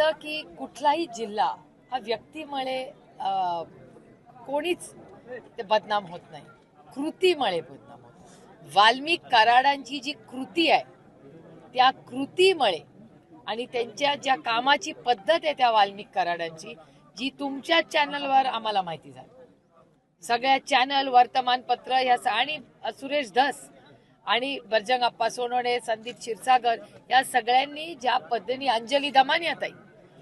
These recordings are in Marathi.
वाटतं की कुठलाही जिल्हा हा व्यक्तीमुळे कोणीच ते बदनाम होत नाही. कृतीमुळे बदनाम होत वाल्मिक कराडांची जी कृती आहे त्या कृतीमुळे आणि त्यांच्या ज्या कामाची पद्धत आहे त्या वाल्मिक कराडांची जी तुमच्या चॅनलवर आम्हाला माहिती झाली. सगळ्या चॅनल वर्तमानपत्र ह्या स- आणि सुरेश धस आणि बर्जंग अप्पा सोनवणे संदीप क्षीरसागर या सगळ्यांनी ज्या पद्धतीने अंजली दमानियाताई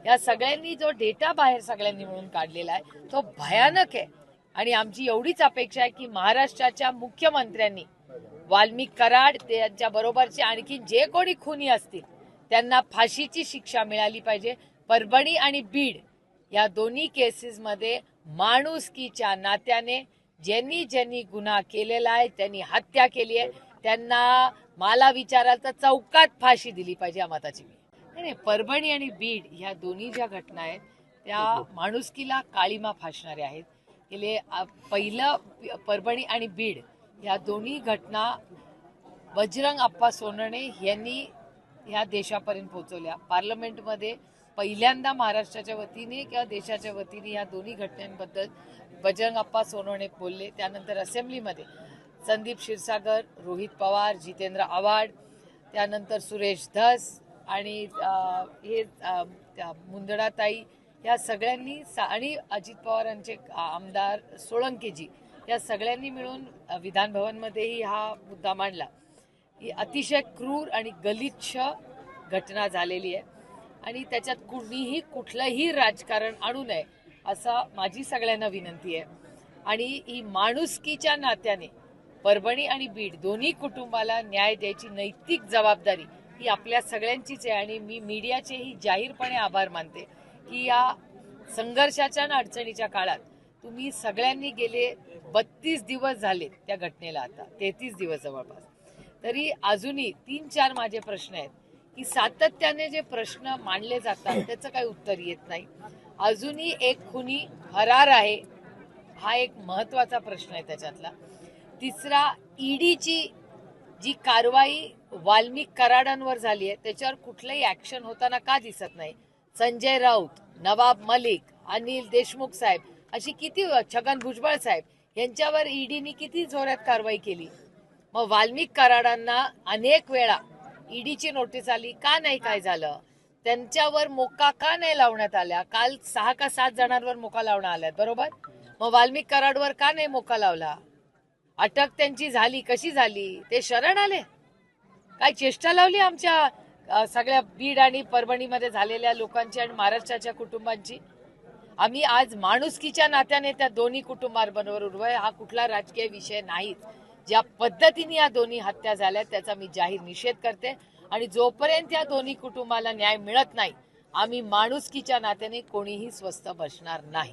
या सगळ्यांनी जो डेटा बाहेर सगळ्यांनी मिळून काढलेला आहे तो भयानक आहे. आणि आमची एवढीच अपेक्षा आहे की महाराष्ट्राच्या मुख्यमंत्र्यांनी वाल्मिक कराड त्यांच्या बरोबरचे आणखी जे कोणी खुनी असतील त्यांना फाशीची शिक्षा मिळाली पाहिजे. परभणी आणि बीड या दोन्ही केसेसमध्ये माणुसकीच्या नात्याने ज्यांनी ज्यांनी गुन्हा केलेला आहे त्यांनी हत्या केली आहे त्यांना मला विचाराल तर चौकात फाशी दिली पाहिजे या मताची नाही, परभणी आणि बीड ह्या दोन्ही ज्या घटना आहेत त्या माणुसकीला काळीमा फासणाऱ्या आहेत. गेले पहिलं परभणी आणि बीड ह्या दोन्ही घटना बजरंग अप्पा सोनवणे यांनी ह्या देशापर्यंत पोहोचवल्या. पार्लमेंटमध्ये पहिल्यांदा महाराष्ट्राच्या वतीने किंवा देशाच्या वतीने या दोन्ही घटनांबद्दल बजरंग अप्पा सोनवणे बोलले. त्यानंतर असेंब्लीमध्ये संदीप क्षीरसागर रोहित पवार जितेंद्र आव्हाड त्यानंतर सुरेश धस आणि हे मुंदडाताई या सगळ्यांनी सा- आणि अजित पवारांचे आमदार सोळंकेजी या सगळ्यांनी मिळून विधानभवनमध्येही विधान भवनमध्येही हा मुद्दा मांडला. ही अतिशय क्रूर आणि गलिच्छ घटना झालेली आहे. आणि त्याच्यात कुणीही कुठलंही राजकारण आणू नये असा माझी सगळ्यांना विनंती आहे. आणि ही माणुसकीच्या नात्याने परभणी आणि बीड दोन्ही कुटुंबाला न्याय द्यायची नैतिक जबाबदारी ही आपल्या सगळ्यांचीच आहे आणि मी मीडियाचेही जाहीरपणे आभार मानते की या संघर्षाच्या आणि अडचणीच्या काळात तुम्ही सगळ्यांनी गेले बत्तीस दिवस झाले त्या घटनेला आता तेहतीस दिवस जवळपास. तरी अजूनही तीन चार माझे प्रश्न आहेत की सातत्याने जे प्रश्न मांडले जातात त्याचं काही उत्तर येत नाही. अजूनही एक खुनी फरार आहे हा एक महत्त्वाचा प्रश्न आहे त्याच्यातला. तिसरा ईडीची जी कारवाई वाल्मिक कराडांवर झाली आहे त्याच्यावर कुठलंही ऍक्शन होताना का दिसत नाही. संजय राऊत नवाब मलिक अनिल देशमुख साहेब अशी किती छगन भुजबळ साहेब यांच्यावर ईडीनी किती जोरात कारवाई केली? मग वाल्मिक कराडांना अनेक वेळा ईडीची नोटीस आली. का नाही काय झालं? त्यांच्यावर मोका का नाही लावण्यात आल्या? काल सहा का सात जणांवर मोका लावण्यात आल्यात बरोबर? मग वाल्मिक कराडवर का नाही मोका लावला? अटक त्यांची झाली कशी झाली? ते शरण आले? काय चेष्टा लावली आमच्या सगळ्या बीड आणि परभणीमध्ये झालेल्या लोकांची आणि महाराष्ट्राच्या कुटुंबांची? आम्ही आज माणुसकीच्या नात्याने त्या दोन्ही कुटुंबांबरोबर उभं हा कुठला राजकीय विषय नाहीत ज्या पद्धतीने या दोन्ही हत्या झाल्या त्याचा मी जाहीर निषेध करते. आणि जोपर्यंत या दोन्ही कुटुंबाला न्याय मिळत नाही आम्ही माणुसकीच्या नात्याने कोणीही स्वस्थ बसणार नाही.